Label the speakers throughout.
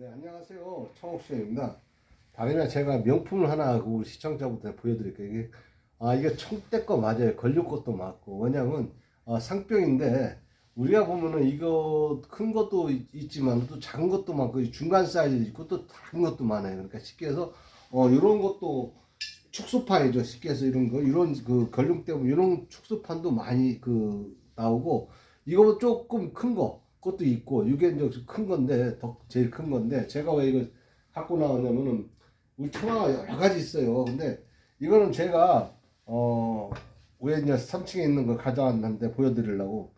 Speaker 1: 네, 안녕하세요. 청옥수입니다. 당연히 제가 명품을 하나 그 시청자분들 보여드릴게요. 아, 이게 청대 거 맞아요. 걸릴 것도 맞고. 왜냐면, 아, 상병인데, 우리가 보면은 이거 큰 것도 있- 있지만 또 작은 것도 많고, 중간 사이즈 있고 또 작은 것도 많아요. 그러니까 쉽게 해서, 어, 이런 것도 축소판이죠. 쉽게 해서 이런 거, 이런 그 걸림 때문에 이런 축소판도 많이 그 나오고, 이거 조금 큰 거, 그 것도 있고, 이게 이제 큰 건데, 더 제일 큰 건데, 제가 왜 이거 갖고 나왔냐면은, 우리 청아가 여러 가지 있어요. 근데 이거는 제가, 어, 왜 이제 3층에 있는 걸 가져왔는데 보여드리려고.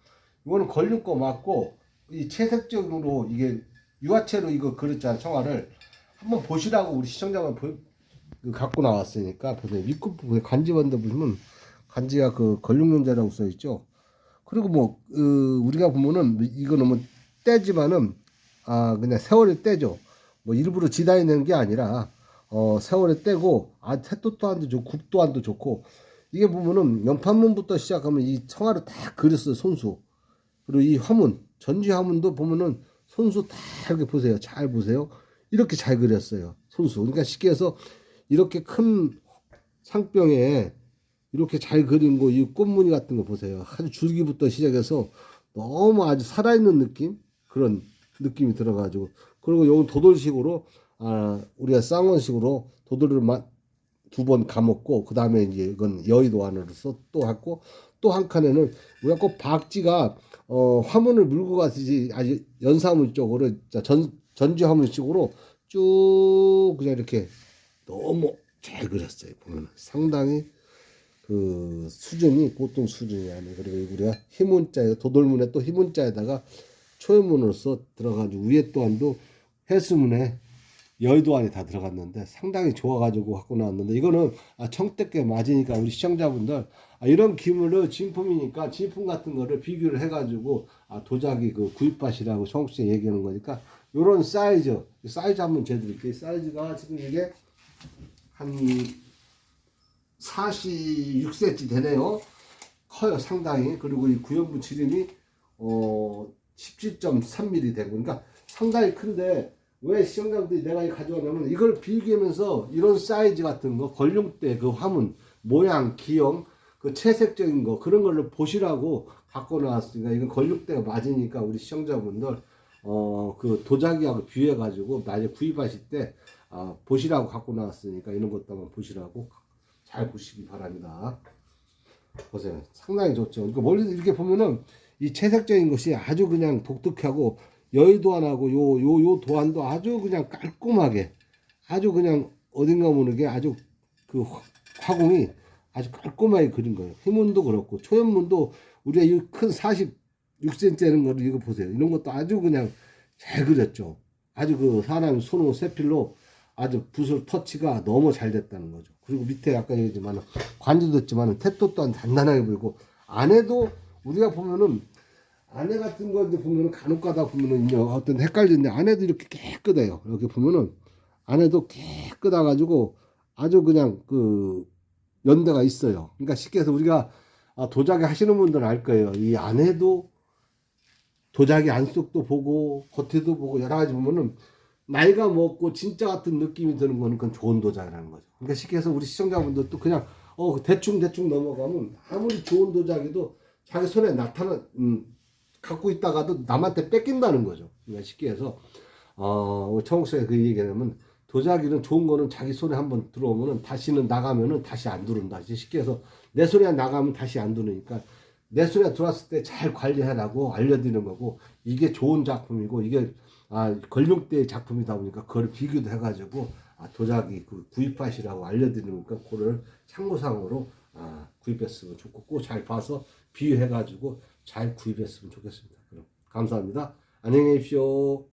Speaker 1: 이거는 걸림 거 맞고, 이 채색적으로 이게 유화체로 이거 그렸잖아, 청아를. 한번 보시라고 우리 시청자만 보, 그 갖고 나왔으니까, 보세요. 밑끝 부분에 간지 반대 보시면, 간지가 그 걸림용자라고 써 있죠. 그리고 뭐, 어, 우리가 보면은, 이거는 뭐, 떼지만은, 아, 그냥 세월이 떼죠. 뭐, 일부러 지다이 내는 게 아니라, 어, 세월에 떼고, 아, 태토또한도 좋고, 국도한도 좋고, 이게 보면은, 연판문부터 시작하면 이 청아를 다 그렸어요, 손수. 그리고 이 화문, 전지 화문도 보면은, 손수 다 이렇게 보세요. 잘 보세요. 이렇게 잘 그렸어요. 손수. 그러니까 쉽게 해서, 이렇게 큰 상병에, 이렇게 잘 그린 거, 이 꽃무늬 같은 거 보세요. 아주 줄기부터 시작해서 너무 아주 살아있는 느낌? 그런 느낌이 들어가지고. 그리고 요건 도돌식으로, 아, 우리가 쌍원식으로 도돌을 두 번 감았고, 그 다음에 이제 이건 여의도 안으로서 또 했고, 또 한 칸에는 우리가 꼭 박쥐가, 어, 화문을 물고 가듯이 아주 연사문 쪽으로, 자, 전, 전지 화문 쪽으로 쭉 그냥 이렇게 너무 잘 그렸어요. 보면 상당히 그 수준이 보통 수준이 아니에요. 그리고 우리가 희문자에 도돌문에 또 희문자에다가 초연문으로서 들어가지고 위에 또한도 해수문에 여의도안이 다 들어갔는데 상당히 좋아가지고 갖고 나왔는데 이거는 아, 청대께 맞으니까 우리 시청자분들 아, 이런 기물을 진품이니까 진품 같은 거를 비교를 해가지고 아, 도자기 그 구입하시라고 청국씨 얘기하는 거니까 요런 사이즈 사이즈 한번 재드릴게요 사이즈가 지금 이게 한 46cm 되네요. 커요, 상당히. 그리고 이 구연부 지름이, 어, 17.3mm 되고. 그러니까 상당히 큰데, 왜 시청자분들이 내가 이 가져왔냐면, 이걸 비교하면서 이런 사이즈 같은 거, 걸림대 그 화문, 모양, 기형, 그 채색적인 거, 그런 걸로 보시라고 갖고 나왔으니까, 이건 걸림대가 맞으니까 우리 시청자분들, 어, 그 도자기하고 비교해가지고, 나중에 구입하실 때, 아, 보시라고 갖고 나왔으니까, 이런 것도 한번 보시라고 잘 보시기 바랍니다. 보세요. 상당히 좋죠. 그러니까 멀리 이렇게 보면은 이 채색적인 것이 아주 그냥 독특하고 여의도 안하고 요, 요, 요 도안도 아주 그냥 깔끔하게 아주 그냥 어딘가 모르게 아주 그 화- 화공이 아주 깔끔하게 그린 거예요. 희문도 그렇고 초연문도 우리가 이 큰 46cm 되는 거를 이거 보세요. 이런 것도 아주 그냥 잘 그렸죠. 아주 그 사람 손으로 세필로 아주 붓을 터치가 너무 잘 됐다는 거죠. 그리고 밑에 아까 얘기했지만 관지도 했지만 태도 또한 단단하게 보이고 안에도 우리가 보면은 안에 같은 거 이제 보면은 간혹 가다 보면은 어떤 헷갈리는데 안에도 이렇게 깨끗해요. 이렇게 보면은 안에도 깨끗해 가지고 아주 그냥 그 연대가 있어요. 그러니까 쉽게 해서 우리가 아, 도자기 하시는 분들은 알 거예요. 이 안에도 도자기 안쪽도 보고 겉에도 보고 여러 가지 보면은 나이가 먹고 진짜 같은 느낌이 드는 거는 그건 좋은 도자기라는 거죠. 그러니까 쉽게 해서 우리 시청자분들도 그냥 어 대충 대충 넘어가면 아무리 좋은 도자기도 자기 손에 나타나 음, 갖고 있다가도 남한테 뺏긴다는 거죠. 그러니까 쉽게 해서 어 청옥수에 그 얘기하면 도자기는 좋은 거는 자기 손에 한번 들어오면은 다시는 나가면은 다시 안 들어온다. 쉽게 해서 내 손에 나가면 다시 안 들어오니까 내 손에 들어왔을 때 잘 관리하라고 알려드리는 거고 이게 좋은 작품이고 이게 아 걸림대의 작품이다 보니까 그걸 비교도 해가지고 아, 도자기 그 구입하시라고 알려드리니까 그거를 참고상으로 아, 구입했으면 좋고 꼭잘 봐서 비교해가지고 잘 구입했으면 좋겠습니다. 그럼 감사합니다. 안녕히 계십시오.